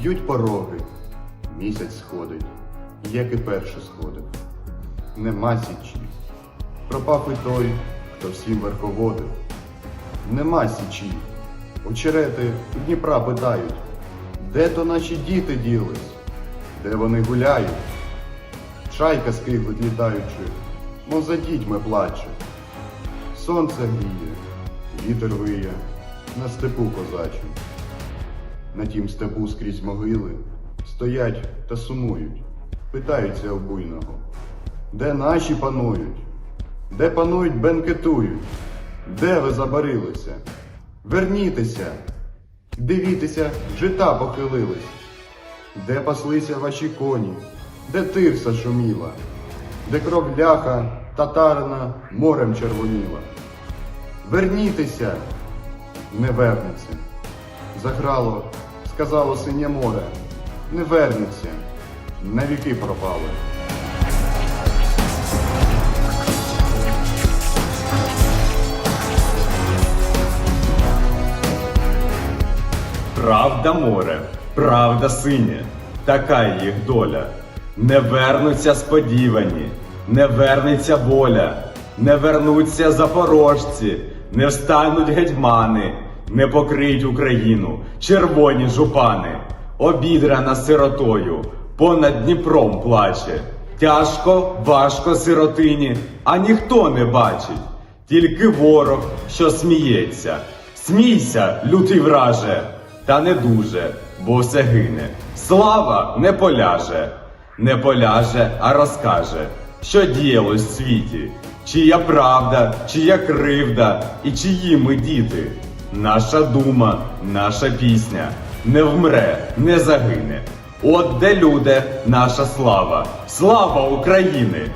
б'ють пороги, місяць сходить, як і перше сходив. Нема січі, пропав і той, хто всім верховодив. Нема січі, очерети у Дніпра питають, де то наші діти ділись, де вони гуляють. Чайка скиглить літаючи, мов за дітьми плаче. Сонце гріє, вітер виє на степу козачу. На тім степу скрізь могили стоять та сумують, питаються у буйного. Де наші панують? Де панують, бенкетують? Де ви забарилися? Вернітеся, дивіться, жита похилились. Де паслися ваші коні, де тирса шуміла, де кров ляха татарина морем червоніла. Вернітеся, не вернеться. Заграло, сказало синє море, не вернеться, навіки пропали. Правда море, правда синє, така їх доля. Не вернуться сподівані, не вернеться воля, не вернуться запорожці, не встануть гетьмани, не покриють Україну червоні жупани. Обідрана сиротою, понад Дніпром плаче. Тяжко, важко сиротині, а ніхто не бачить, тільки ворог, що сміється. Смійся, лютий враже, та не дуже, бо все гине. Слава не поляже, не поляже, а розкаже, що діялось в світі, чия правда, чия кривда і чиї ми діти. Наша дума, наша пісня не вмре, не загине. От де люди, наша слава, слава України!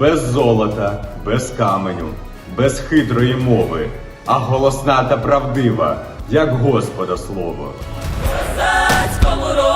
Без золота, без каменю, без хитрої мови, а голосна та правдива, як Господа слово. Козацькому